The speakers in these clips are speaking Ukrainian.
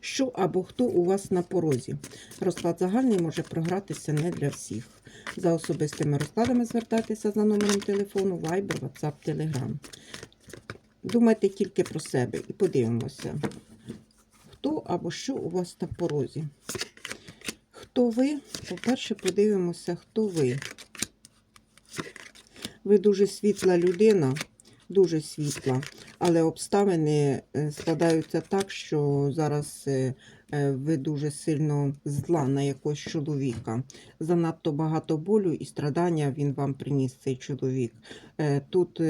Що або хто у вас на порозі. Розклад загальний може програтися не для всіх. За особистими розкладами звертайтеся за номером телефону Viber, WhatsApp, Telegram. Думайте тільки про себе і подивимося, хто або що у вас на порозі. Хто ви? По-перше, подивимося, хто ви. Ви дуже світла людина, дуже світла, але обставини е, складаються так, що зараз е, е, ви дуже сильно зла на якогось чоловіка. Занадто багато болю і страдання він вам приніс цей чоловік. Тут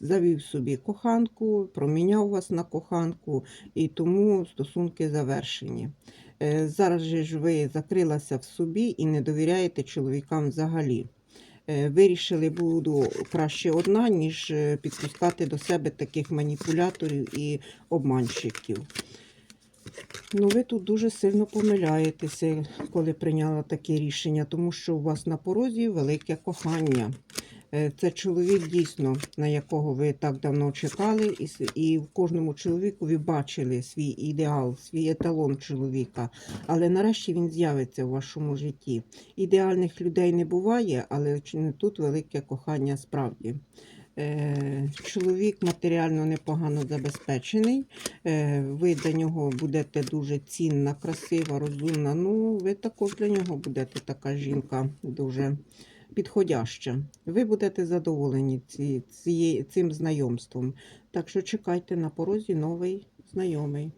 завів собі коханку, проміняв вас на коханку, і тому стосунки завершені. Зараз же ж ви закрилася в собі і не довіряєте чоловікам взагалі. Е, Вирішили, буду краще одна, ніж е, підпускати до себе таких маніпуляторів і обманщиків. Ну, ви тут дуже сильно помиляєтеся, коли прийняла таке рішення, тому що у вас на порозі велике кохання. Е, Це чоловік дійсно, на якого ви так давно чекали, і, і в кожному чоловіку ви бачили свій ідеал, свій еталон чоловіка. Але нарешті він з'явиться в вашому житті. Ідеальних людей не буває, але тут велике кохання справді. Е, Чоловік матеріально непогано забезпечений. Е, Ви для нього будете дуже цінна, красива, розумна. Ну, ви також для нього будете така жінка дуже підходяща. Ви будете задоволені ці, ці, цим знайомством. Так що чекайте на порозі новий знайомий.